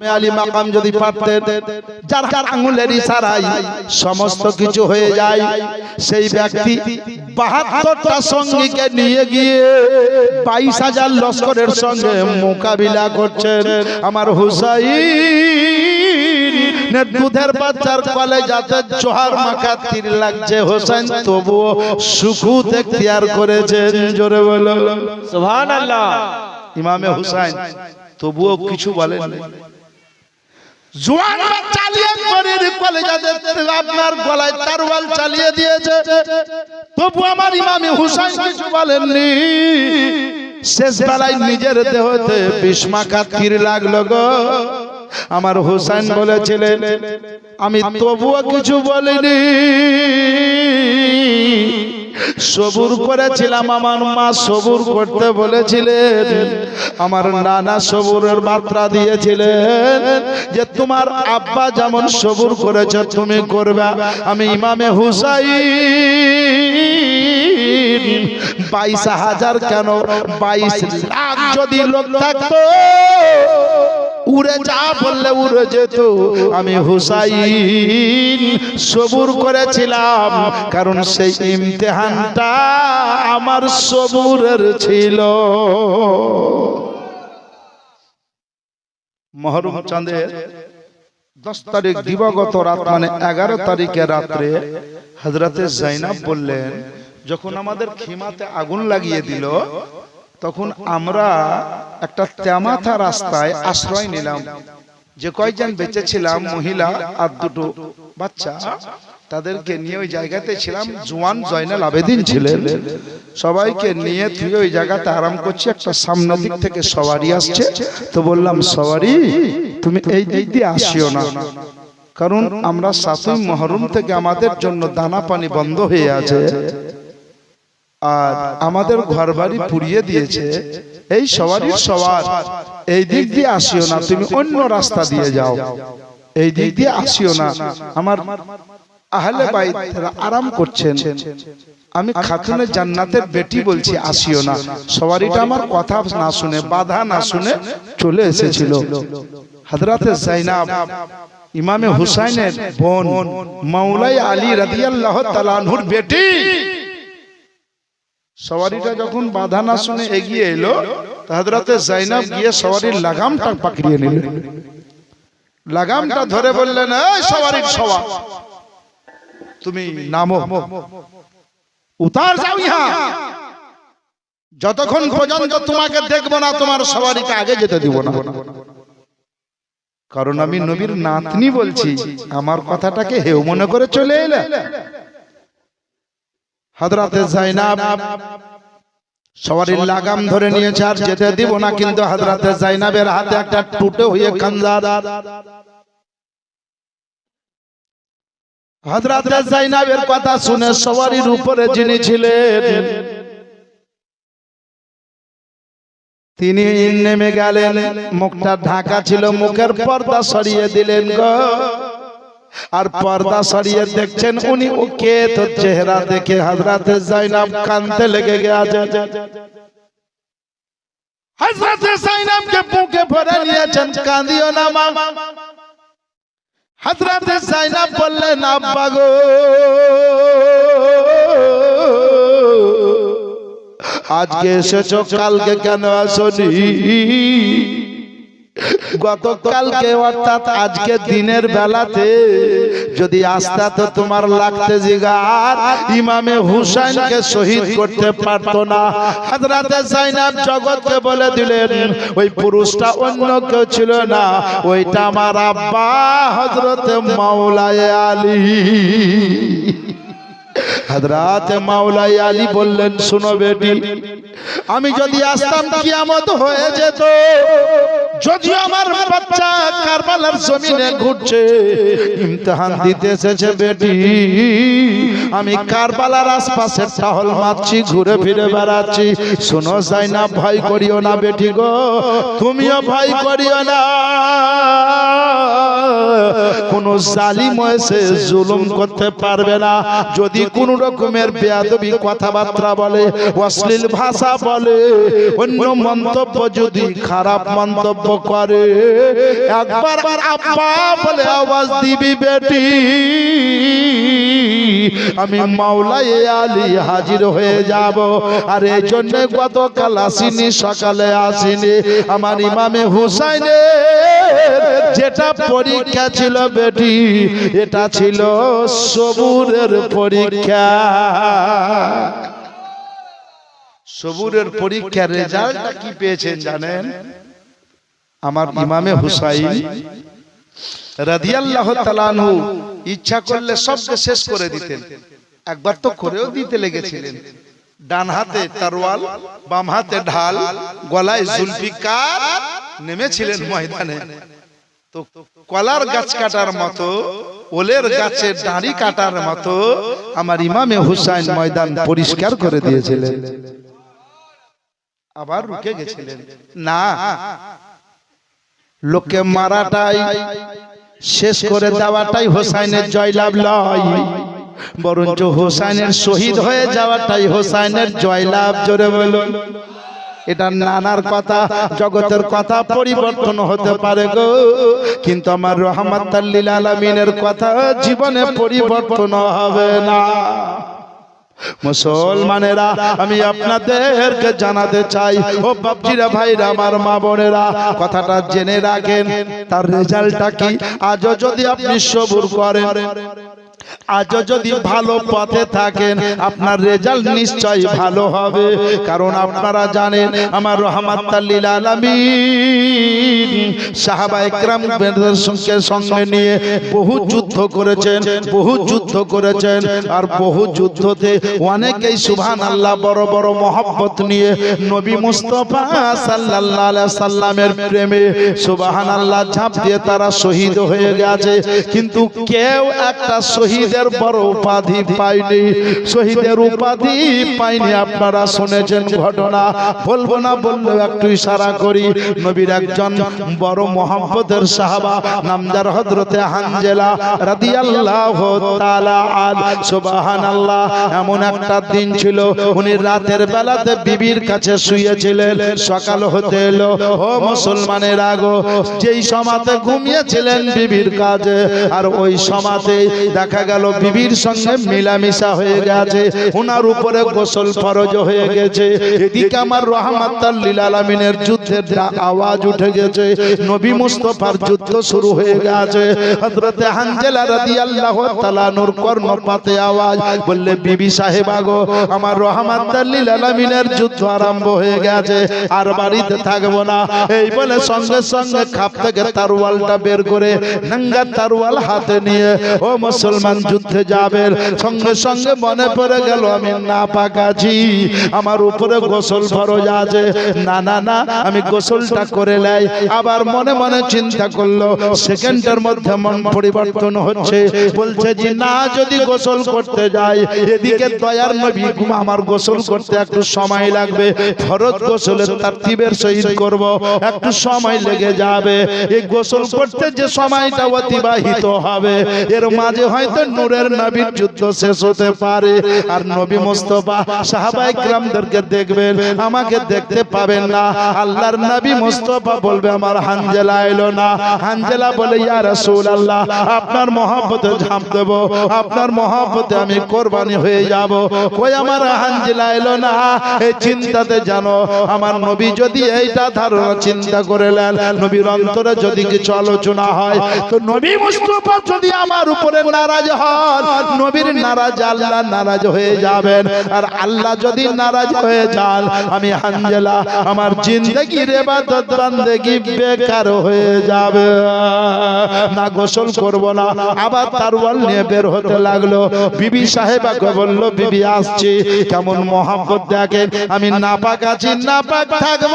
আলী মাকাম যদি পারতেন যার যার আঙুলের ইশারায় সমস্ত কিছু হয়ে যায় সেই ব্যক্তি বাহাত্তরটা সঙ্গীকে নিয়ে গিয়ে বাইশ হাজার লস্করের সঙ্গে মোকাবিলা করছেন। আমার হুসাই দুধের বাচ্চার কলে যাতে জোহার মাখা তীর লাগছে। হোসেন তবুও সুখু এখতিয়ার করেছেন জোরে বলো। ইমামে হুসাইন তবুও কিছু বলেন চালিয়ে চালিয়ে দিয়েছে। আমার ইমামে বলেননি। নিজের দেহতে বিস্মাকা তীর লাগল গো। আমার হুসাইন বলেছিলেন, আমি তবুও কিছু বলিনি। সবুর করেছিলাম আমার মা সবুর করতে বলেছিলেন। আমার নানা সবুরের মাত্রা দিয়েছিলেন যে তোমার আব্বা যেমন সবুর করেছে, তুমি করবে। আমি ইমামে হুসাইন বাইশ হাজার কেন? বাইশ লাখ যদি লোক থাকতো। উড়ে যা বললে উড়ে যেত। আমি হুসাইন সবুর করেছিলাম, কারণ সেই ইমতেহানটা আমার সবুরের ছিল। মহরম চাঁদের দশ তারিখ দিবাগত রাত মানে এগারো তারিখে রাত্রে হজরতে জাইনাব বললেন, যখন আমাদের খিমাতে আগুন লাগিয়ে দিল তখন আমরা একটা তেমাথা রাস্তায় আশ্রয় নিলাম। যে কয়জন বেঁচে ছিলাম মহিলা আর দুটো বাচ্চা তাদেরকে নিয়ে ওই জায়গাতে ছিলাম জোয়ান জয়নাল আবেদিন ছিলেন। সবাইকে নিয়ে তুই ওই জায়গাতে আরাম করছি একটা সামনে দিক থেকে সবারই আসছে। তো বললাম সবারই তুমি এই দিক দিয়ে আসিও না। কারণ আমরা সাতই মহরম থেকে আমাদের জন্য দানা পানি বন্ধ হয়ে আছে। আর আমাদের ঘর বাড়ি পুড়িয়ে দিয়েছে। এই সবারই সবার এই দিক দিয়ে আসিও না তুমি অন্য রাস্তা দিয়ে যাও। এই দিক দিয়ে আসিও না। আমার আহলে বাইত আরাম করছেন। আমি খাতুনে জান্নাতের বেটি বলছি আসিও না। সবারিটা আমার কথা না শুনে বাধা না শুনে চলে এসেছিল। হযরতে জাইনাব ইমামে হুসাইনের বোন মাওলাই আলী রাদিয়াল্লাহু তাআলা আনহুর বেটি। সওয়ারিটা যখন বাধা না শুনে এগিয়ে এলো হজরতে জাইনাব গিয়ে সওয়ারির লাগামটা পাকড়িয়ে নিলেন। লাগামটা ধরে বললেন এই সওয়ারির সওয়া। তুমি নামো। উতার যাও ইহা। যতক্ষণ পর্যন্ত তোমাকে দেখব না তোমার সওয়ারিকে আগে যেতে দিব না। কারণ আমি নবীর নাতনি বলছি আমার কথাটাকে হেউ মনে করে চলে এলে। হযরতে জাইনাব সবারই লাগাম ধরে নিয়েছে আর যেতে দিব না কিন্তু হযরতে জাইনাবের হাতে একটা টুটে হয়ে খানজার হযরতে জাইনাবের কথা শুনে সবারির উপরে যিনি ছিলেন তিনি নেমে গেলেন। মুখটা ঢাকা ছিল মুখের পর্দা সরিয়ে দিলেন গো। আর পর্দা সরিয়ে দেখছেন উনি ওকে তো চেহারা দেখে হযরতে জাইনাব কানতে লেগে গেছে। হযরতে জাইনাবকে বুকে ভরে নিয়েছেন কাঁদিও না মা। হযরতে জাইনাব বললেন আব্বা গো। আজকে এসেছ কালকে কেন আসনি? গতকালকে অর্থাৎ আজকে দিনের বেলাতে যদি আসতা তো তোমার লাগতে জিগার, ইমামে হুসাইনকে শহীদ করতে পারতো না। হাজরাতে জাইনাব জগৎকে বলে দিলেন, ওই পুরুষটা অন্য কেউ ছিল না, ওইটা আমার আব্বা হজরতে মাওলায় আলী। হযরত মাওলাই আলী বললেন, শুনো বেটি, আমি যদি আসতাম কিয়ামত হয়ে যেত, যদি আমার বাচ্চা কারবালার জমিনে ঘুরছে, ইমতিহান দিতে এসেছে বেটি। আমি কারবালার আশপাশে টহল মারছি, ঘুরে ফিরে বেড়াচ্ছি। শোনো যায় না ভয় করিও না বেটি গো। তুমিও ভয় করিও না। কোন জালিম এসে জুলুম করতে পারবে না। যদি কোন রকমের বেয়াদবি কথাবার্তা বলে, অশ্লীল ভাষা বলে, অন্য মন্তব্য যদি খারাপ মন্তব্য করে, একবার আব্বা বলে আওয়াজ দিবি বেটি। আমি মাওলাই আলী হাজির হয়ে যাব। আর এই জন্য গতকাল আসিনি, সকালে আসিনি। আমার ইমামে হুসাইনে যেটা পরীক্ষা ছিল বেটি, এটা ছিল সবুরের পরীক্ষা। সবুরের পরীক্ষার রেজাল্টটা কি পেয়েছেন জানেন? আমার ইমামে হুসাইন রাদিয়াল্লাহু তাআলাহু ইচ্ছা করলে সবকে শেষ করে দিতেন। একবার তো করেও দিতে লেগেছিলেন। ডান হাতে তরোয়াল বাম হাতে ঢাল গলায় জুলফিকার নেমেছিলেন ময়দানে। তো কলার গাছ কাটার মতো ওলের গাছের দাঁড়ি কাটার মতো আমার ইমামে হুসাইন ময়দান পরিষ্কার করে দিয়েছিলেন। আবার রুকে গেছিলেন। না। লোকে মারাটাই শেষ করে দেওয়াটাই হোসাইনের জয়লাভ লয় বরঞ্চ হোসাইনের শহীদ হয়ে যাওয়াটাই হোসাইনের জয়লাভ জোরে বলুন। এটা নানার কথা জগতের কথা পরিবর্তন হতে পারে গো। কিন্তু আমার রহমত আলমিনের কথা জীবনে পরিবর্তন হবে না। মুসলমানেরা, আমি আপনাদেরকে জানাতে চাই। ও বাপজিরা ভাইরা, আমার মা বোনেরা, কথাটা জেনে রাখেন। তার রেজাল্টটা কি? আজও যদি আপনি সবুর করেন। আজও যদি ভালো পথে থাকেন, আপনার রেজাল্ট নিশ্চয়ই ভালো হবে। কারণ আপনারা জানেন, আমার রহমাত আলামিন। সাহাবা একরাম সঙ্গে সঙ্গে নিয়ে বহু যুদ্ধ করেছেন, বহু যুদ্ধ করেছেন। আর বহু যুদ্ধতে অনেকেই সুবহান আল্লাহ বড় বড় মহব্বত নিয়ে নবী মুস্তফা আলাইহি সাল্লামের প্রেমে সুবহান আল্লাহ ঝাঁপ দিয়ে তারা শহীদ হয়ে গেছে। কিন্তু কেউ একটা শহীদের বড় উপাধি পায়নি শহীদের উপাধি পায়নি আপনারা শুনেছেন ঘটনা। বলব না, বললেও একটু ইশারা করি। নবীর একজন বড় মোহাম্মদের সাহাবা, নামদার হযরতে হানজেলা রাদিয়াল্লাহু তাআলা আল সুবহানাল্লাহ, এমন একটা দিন ছিল, উনি রাতের বেলাতে বিবির কাছে শুয়েছিলেন। সকাল হতে এলো, ও মুসলমানের আগো যেই সমাতে ঘুমিয়েছিলেন বিবির কাছে আর ওই সমাতে দেখা গেল বিবির সঙ্গে মিলামিশা হয়ে গেছে। ওনার উপরে গোসল ফরজ হয়ে গেছে। এদিকে আমার রহমাতাল লিল আলামিনের যুদ্ধের আওয়াজ উঠে গেছে। নবী মুস্তফার যুদ্ধ শুরু হয়ে গেছে। হযরতে হানজালা রাদিয়াল্লাহু তাআলা নূর কর্ণপাতে আওয়াজ বললে, বিবি সাহেব আগো, আমার রহমাতাল লিল আলামিনের যুদ্ধ আরম্ভ হয়ে গেছে। আর বাড়িতে থাকব না। এই বলে সঙ্গে সঙ্গে খাপ থেকে তারওয়ালটা বের করে, নাঙ্গা তারওয়াল হাতে নিয়ে, ও মুসলমান যুদ্ধে যাবেন। সঙ্গে সঙ্গে মনে পড়ে গেল, আমি না পাকাছি আমার উপরে গোসল ফরজ আছে। না না না, আমি গোসলটা করে লাই আবার মনে মনে চিন্তা করল, সেকেন্ডের মধ্যে মন পরিবর্তন হচ্ছে। বলছে যে, না, যদি গোসল করতে যাই, এদিকে দয়ার নবী আমার গোসল করতে একটু সময় লাগবে। ফরজ গোসলের তারতিবের সহিত করব, একটু সময় লেগে যাবে। এই গোসল করতে যে সময়টা অতিবাহিত হবে, এর মাঝে হয়তো নূরের নবীর যুদ্ধ শেষ হতে পারে। আর নবী মোস্তফা সাহাবাই গ্রামদেরকে দেখবেন, আমাকে দেখতে পাবেন না। আল্লাহর নবী মোস্তফা বলবে, আমার হানজেলা এলো না। হানজেলা বলে, ইয়া রাসূলুল্লাহ, আপনার মহব্বতে ঝাঁপ দেব। আপনার মহব্বতে আমি কোরবানি হয়ে যাব। কই আমার হানজেলা এলো না? এই চিন্তাতে জানো, আমার নবী যদি এইটা ধারণা চিন্তা করে নেন, নবীর অন্তরে যদি কিছু আলোচনা হয়, তো নবী মুস্তফা যদি আমার উপরে নারাজ হন নবীর নারাজ আল্লাহ নারাজ হয়ে যাবেন। আর আল্লাহ যদি নারাজ হয়ে যান আমি হানজেলা আমার জিন্দগি ইবাদত বান্দেগি বেকার হয়ে যাবে। না গোসল করব না আবার তারওয়াল নিয়ে বের হতে লাগল। বিবি সাহেবাকে বলল বিবি আসছি। কেমন মহাব্বত দেখেন আমি নাপাক আছি নাপাক থাকব।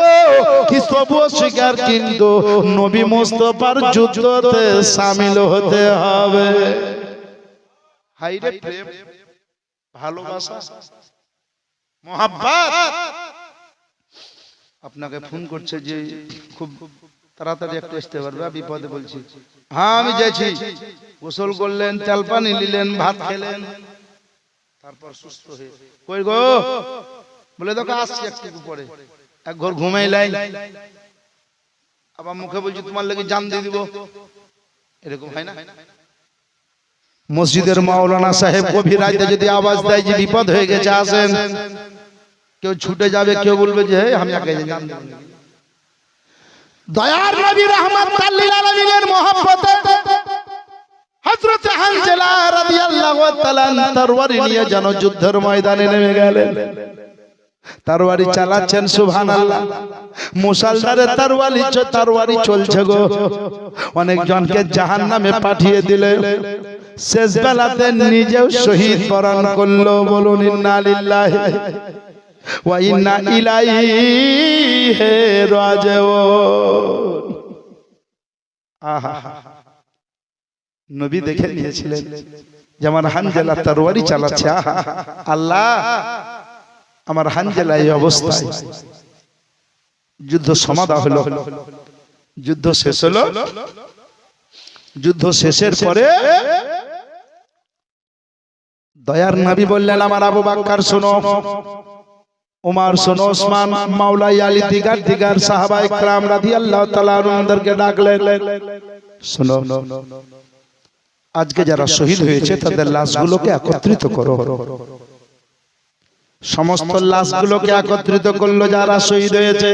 কি তবুও স্বীকার কিন্তু নবী মুস্তফার যুদ্ধতে সামিল হতে হবে। হাইরে প্রেম ভালোবাসা মহাব্বত। আপনাকে ফোন করছে যে খুব তাড়াতাড়ি একটু আসতে পারবে বিপদে বলছি হ্যাঁ আমি যাইছি গোসল করলেন তেল পানি নিলেন ভাত খেলেন। তারপর সুস্থ হয়ে কই গো? বলে দেখো আসছি একটু পরে। এক ঘর ঘুমাইলাই আবার মুখে বলছি তোমার লেগে জান দিয়ে দিব। এরকম হয় না? মসজিদের মাওলানা সাহেব গভীর রাতে যদি আওয়াজ দেয় যে বিপদ হয়ে গেছে আসেন। কেউ ছুটে যাবে কেউ বলবে যে "এই, আমি আগে দয়ার নবী রহমত লিল আলামিনের মহব্বতে হযরত হানজালা রাদিয়াল্লাহু তাআলা তরবারি নিয়ে যেন যুদ্ধের ময়দানে নেমে গেলেন। তরবারি চালাচ্ছেন সুবহানাল্লাহ। মুসালদারে তরবারি চ তরবারি চলছে গো। অনেক জনকে জাহান্নামে পাঠিয়ে দিলে। শেষ বেলাতে নিজেও শহীদ বরণ করল বলুন ইন্না লিল্লাহি ওয়া ইন্না ইলাইহি রাজিউন। আহা। নবী দেখে নিয়েছিলেন যেমন হানজালা তরবারি চালাচ্ছে। আহা। আল্লাহ। আমার হানজালা এই অবস্থায়। যুদ্ধ সমাধা হলো। যুদ্ধ শেষ হলো। যুদ্ধ শেষের পরে দয়ার নবী বললেন, আমার আবু বাক্কার শোনো। উমার শোনো, ওসমান, মাওলাই আলী দিগার দিগার সাহাবা ইকরাম রাদিয়াল্লাহু তাআলা আনহুদেরকে ডাকলেন। শোনো, আজকে যারা শহীদ হয়েছে, তাদের লাশগুলোকে একত্রিত করো। সমস্ত লাশগুলোকে একত্রিত করল যারা শহীদ হয়েছে।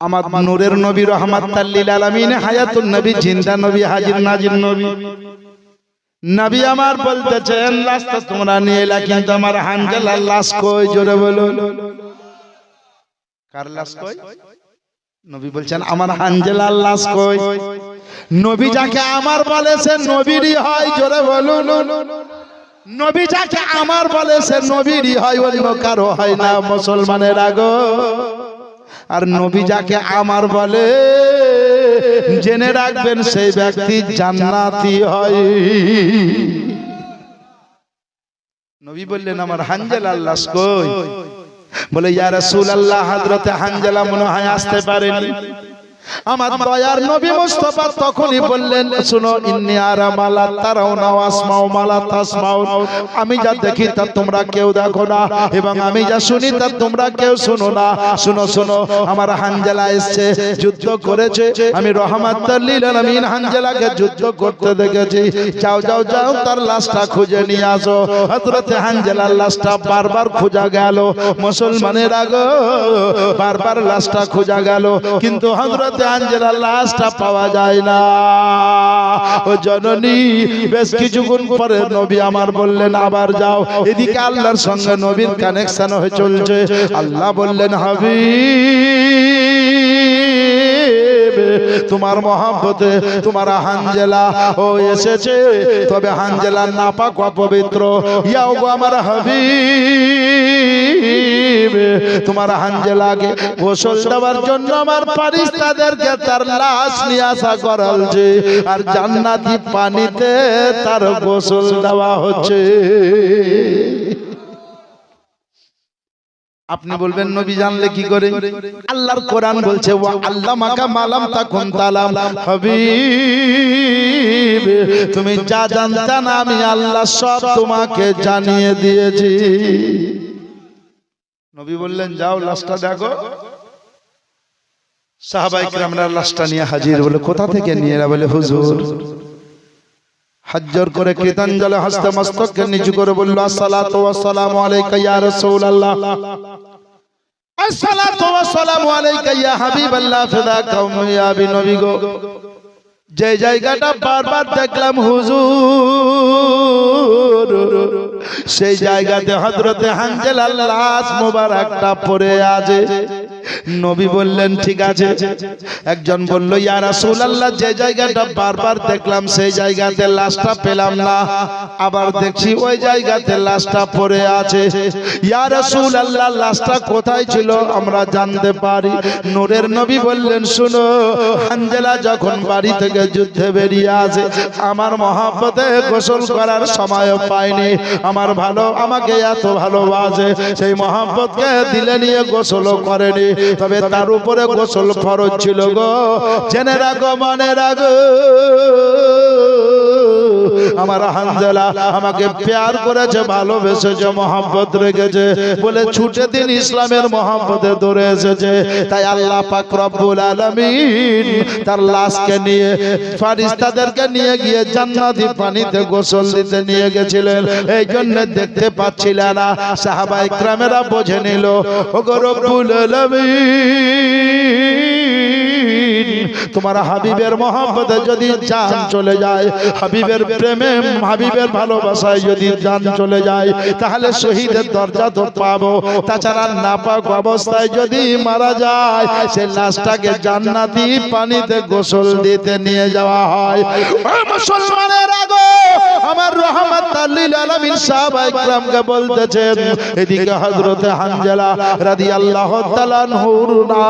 আমার নূরের নবী রহমাত লিল আলামিন হায়াতুন নবী জিন্দা নবী হাজির নাজির নবী। নবী। আমার বলতেছেন লাশ তো তোমরা নিয়ে এলা কিন্তু আমার হানজালার লাশ কই? জোরে বলুন। কার লাশ কই? নবী বলছেন আমার হানজালার লাশ কই? নবী যাকে আমার বলে সে নবীরই হয় জোরে বলুন। নবী যাকে আমার বলে সে নবীরই হয়, অন্য কারও হয় না, মুসলমানের আগো। আর নবী যাকে আমার বলে, জেনে রাখবেন সেই ব্যক্তি জান্নাতি হয়। নবী বললেন, আমার হানজাল আল্লাহ কই? বলে, ইয়া রাসূলুল্লাহ, হযরতে হানজালা মনে হয় আসতে পারেনি। আমার দয়ার নবী মুস্তাফা তখনই বললেন শুনো ইন্নি আরা মালা তারাও না আসমাও মালা তাসমাও আমি যা দেখি তা তোমরা কেউ দেখো না এবং আমি যা শুনি তা তোমরা কেউ শুনো না শুনো শুনো আমার হানজালা এসছে যুদ্ধ করেছে আমি রহমাত লিল আলামিন হানজালাকে যুদ্ধ করতে দেখেছি যাও যাও যাও তার লাশটা খুঁজে নিয়ে আসো হযরতে হানজালার লাশটা বারবার খোঁজা গেল মুসলমানের আগো বারবার লাশটা খোঁজা গেল কিন্তু হযরত আঞ্জেলার লাশটা পাওয়া যায় না। ও জননী, বেশ কিছুক্ষণ পরে নবী আমার বললেন, আবার যাও। এদিকে আল্লাহর সঙ্গে নবীর কানেকশন হয়ে চলছে। আল্লাহ বললেন হাবি তোমার মহাব্বতে, তোমার হানজেলা, ও এসেছে। তবে হানজেলা নাপাক অপবিত্র। ইয়াও গো আমার হাবিব তোমার হানজেলাকে গোসল দেওয়ার জন্য আমার পারিস্তাদেরকে তার লাশ নিয়ে আসা করাল যে, আর জান্নাতি পানিতে তার গোসল দেওয়া হচ্ছে। আপনি বলবেন, নবী জানলে কি করে? আল্লাহর কোরআন বলছে, ওয়া আল্লাহ মাকা মালাম তাকুন তালাম। হাবিব, তুমি যা জানতা না, আমি আল্লাহ সব তোমাকে জানিয়ে দিয়েছি। নবী বললেন, যাও, লাশটা দেখো। সাহাবাই কিরামরা লাশটা নিয়ে হাজির বলে, কোথা থেকে নিয়ে এরা বলে, হুজুর। হাজ্জর করে কৃতাঞ্জলে মস্তককে নিচু করে বলল, আসসালাতু আলাইকা ইয়া রাসূলুল্লাহ। আসসালাতু আলাইকা ইয়া হাবিবাল্লাহ ফিদাকা ইয়া গো। যে জায়গাটা বারবার দেখলাম হুজুর সেই জায়গাতে হজরতে হানজাল লাশ মোবারকটা পরে আছে। নবী বললেন ঠিক আছে। একজন বলল ইয়া রাসূলুল্লাহ যে জায়গাটা বারবার দেখলাম সেই জায়গাতে লাশটা পেলাম না। আবার দেখছি ওই জায়গাতে লাশটা পড়ে আছে। ইয়া রাসূলুল্লাহ লাশটা কোথায় ছিল আমরা জানতে পারি। নূরের নবী বললেন শুনো হানজালা যখন বাড়ি থেকে যুদ্ধে বেরিয়ে আসে আমার মহাব্বতে গোসল করার সময় পাইনি। আমার ভালো আমাকে এত ভালোবাসে। সেই মহাব্বতকে দিলে নিয়ে গোসলও করেনি তবে তার উপরে গোসল ফরজ ছিল গো। জেনে রাখো মনে রাখো। আমার হানজালা আমাকে প্যার করেছে, ভালোবেসেছে, মহাব্বত রেখেছে, বলে ছুটে দিন ইসলামের মহাব্বতে ধরে এসেছে। তাই আল্লাহ পাক রব্বুল আলামিন তার লাশকে নিয়ে ফারিস্তাদেরকে নিয়ে গিয়ে জান্নাতি পানিতে গোসল দিতে নিয়ে গেছিলেন। এই জন্য দেখতে পাচ্ছিলেন না সাহাবা ইকরামেরা বোঝে নিল ও গো রব্বুল আলামিন। তোমার হাবিবের মহাব্বতে যদি জান চলে যায়, হাবিবের প্রেমে, হাবিবের ভালোবাসায় যদি জান চলে যায়, তাহলে শহীদের দরজা তো পাবো। তাছাড়া নাপাক অবস্থায় যদি মারা যায়, সে লাশটাকে জান্নাতি পানিতে গোসল দিতে নিয়ে যাওয়া হয়। মুসলমানের আগো! আমার রহমত লিল আলামিন সাহাবা ইকরামকে বলতেছেন, এদিকে হযরত হানজালা রাদিয়াল্লাহু তাআলা নূর না,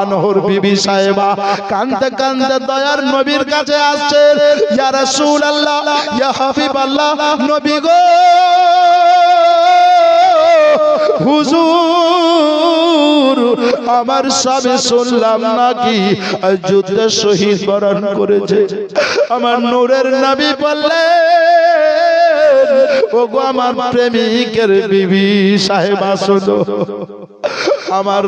আনহর বিবি সাহেবা কান্দতে কান্দতে দয়ার নবীর কাছে আসছেন ইয়া রাসূলুল্লাহ, ইয়া হাবিবাল্লাহ, নবী গো! হুজুর আমার স্বামী শুনলাম নাকি যুদ্ধে শহীদ বরণ করেছে। আমার নূরের নাবি বললে ওগো আমার প্রেমিকের বিবি সাহেব শুনো আমার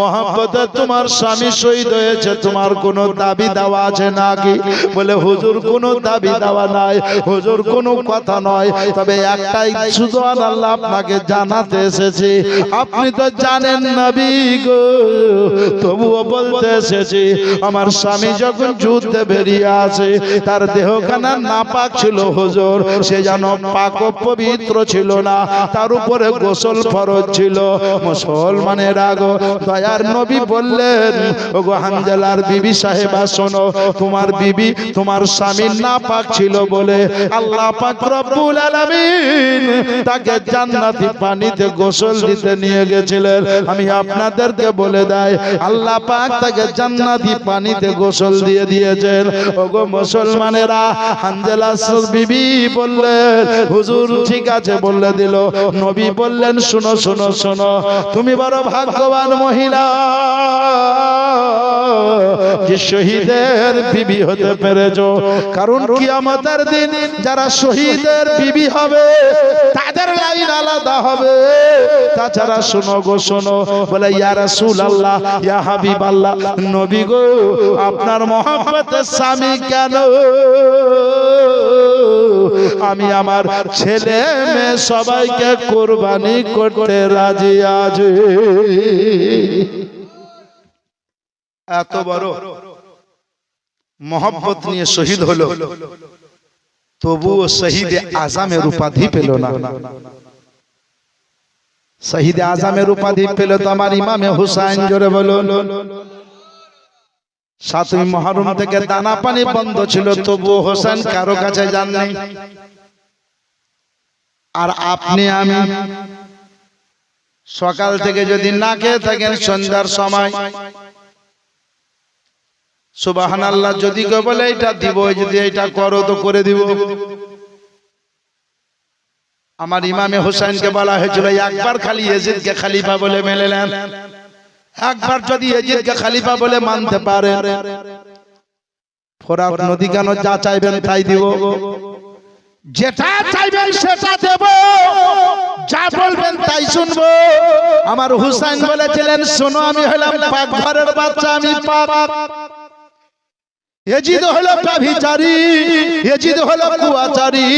মহাব্বতে তোমার স্বামী শহীদ হয়েছে, তোমার কোনো দাবি দেওয়া আছে নাকি? বলে, হুজুর, কোনো দাবি দেওয়া নাই। হুজুর, কোনো কথা নয়। তবে একটাই শুধু আল্লাহ আপনাকে জানাতে এসেছি। আপনি তো জানেন নবী গো, তবুও বলতে এসেছি, আমার স্বামী যখন যুদ্ধে বেরিয়ে আসে, তার দেহখানা নাপাক ছিল হুজুর। সে যেন পাক পবিত্র ছিল না, তার উপরে গোসল ফরজ ছিল। মুসলমানের আগো দয়ার নবী বললেন, ওগো হানজালার বিবি সাহেবা শোনো, তোমার বিবি তোমার স্বামীর না পাক ছিল বলে আল্লাহ পাক রব্বুল আলামিন তাকে জান্নাতি পানিতে গোসল দিতে নিয়ে গেছিলেন। আমি আপনাদেরকে বলে দেয়, আল্লাহ পাক তাকে জান্নাতি পানিতে গোসল দিয়ে দিয়েছেন। ওগো মুসলমানেরা হানজালা বিবি বললেন, হুজুর ঠিক আছে, বলে দিল। নবী বললেন, শুনো শুনো শুনো, তুমি বড় ভাগ্যবান মহিলা। যে শহীদের বিবি হতে পেরেছ? কারণ কিয়ামতের দিন যারা শহীদের বিবি হবে, তাদের লাইন আলাদা হবে। তাছাড়া শোনো গো, শোনো, বলে, ইয়া রাসূলুল্লাহ, ইয়া হাবিবাল্লাহ, নবী গো, আপনার মহব্বতের স্বামী কেন? আমি আমার ছেলে মেয়ে সবাইকে কোরবানি করতে রাজি আছি। এত বড় মহব্বত নিয়ে শহীদ হলো, তবুও শহীদ আজামের উপাধি পেল না। শহীদ আজামের উপাধি পেল তো আমার ইমামে হুসাইন জোরে বলো সাতই মহরম থেকে দানা পানি বন্ধ ছিল, তবুও হোসেন কারও কাছে যাননি। আর আপনি আমি সকাল থেকে যদি না খেয়ে থাকেন সন্ধ্যার সময় সুবাহান আল্লাহ যদি কেউ বলে এটা দিব যদি এটা করো, তো করে দিব। আমার ইমামে হোসেনকে বলা হয়েছিল, একবার খালি এজিদকে খালিফা বলে মেনে নেন। একবার যদি এজিদকে খালিফা বলে মানতে পারে ফোরাত নদী কেন যা চাইবেন তাই দিব। যেটা চাইবেন সেটা দেব। যা বলবেন তাই শুনব। আমার হুসাইন বলেছিলেন শোনো আমি হলাম পাক ঘরের বাচ্চা আমি পাপ। এজিদ হলো ব্যভিচারী এজিদ হলো কুয়াচারী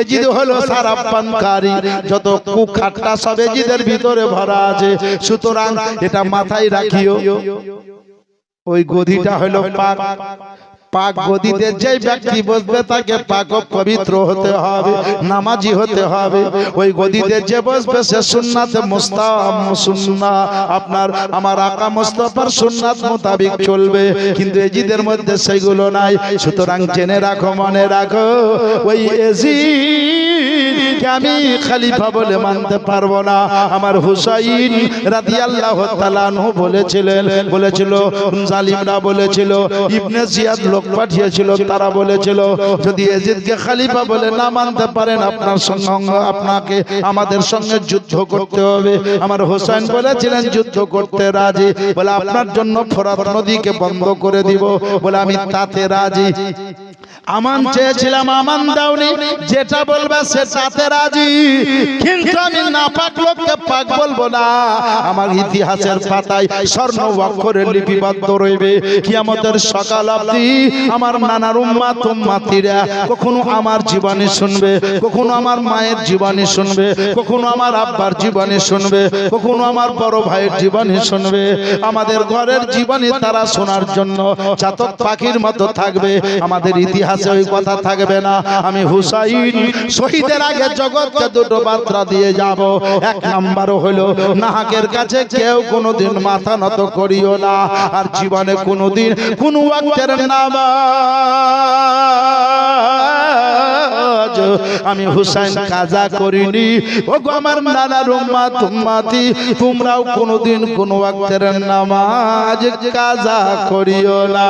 এজিদ হলো সারাপানকারী যত কুখাট্টা সব এজিদের ভিতরে ভরা আছে। সুতরাং এটা মাথায় রাখিও। ওই গদিটা হলো পাক। পাক গদিতে যে ব্যক্তি বসবে তাকে পাক পবিত্র হতে হবে নামাজি হতে হবে। ওই গদিতে যে বসবে সে সুন্নাতে সুন্না আপনার আমার আকা মুস্তাফার সুন্নাত মোতাবিক চলবে কিন্তু এজিদের মধ্যে সেগুলো নাই। সুতরাং জেনে রাখো মনে রাখো ওই এজিদ আমি খলিফা বলে মানতে পারব না। আমার হুসাইন রাদিয়াল্লাহু তাআলা বলেছিলেন বলেছিল জালিমরা বলেছিল ইবনে জিয়াদ লোক পাঠিয়েছিল, তারা বলেছিল, যদি এজিদকে খালিফা বলে না মানতে পারেন, আপনার সঙ্গে আপনাকে, আমাদের সঙ্গে যুদ্ধ করতে হবে। আমার হোসেন বলেছিলেন, যুদ্ধ করতে রাজি। বলে, আপনার জন্য ফোরাত নদীকে বন্ধ করে দিব। বলে, আমি তাতে রাজি। আমান চেয়েছিলাম আমান দাওনি। যেটা বলবে সেটাতে রাজি। কিন্তু আমি নাপাক লোককে পাক বলব না। আমার ইতিহাসের পাতায় স্বর্ণ অক্ষরে লিপিবদ্ধ রইবে। কিয়ামতের সকাল অবধি আমার নানার উম্মাত উম্মাতিরা কখনো আমার জীবনী শুনবে কখনো আমার মায়ের জীবনী শুনবে কখনো আমার আব্বার জীবনী শুনবে কখনো আমার বড় ভাইয়ের জীবনী শুনবে। আমাদের ঘরের জীবনী তারা শোনার জন্য চাতক পাখির মতো থাকবে। আমাদের ইতিহাসে ওই কথা থাকবে না। আমি হুসাইন, শহীদের আগে জগৎকে দুটো বার্তা দিয়ে যাব। এক নাম্বার হলো, নাহাকের কাছে কেউ কোনোদিন মাথা নত করিও না। আর জীবনে কোনোদিন, কোনো ওয়াক্তের নামাজ আমি হুসাইন কাজা করিনি। ও গো আমার নানা রুম্মা তুম্মাতি তোমরাও কোনোদিন কোনো ওয়াক্তের নামাজ কাজা করিও না।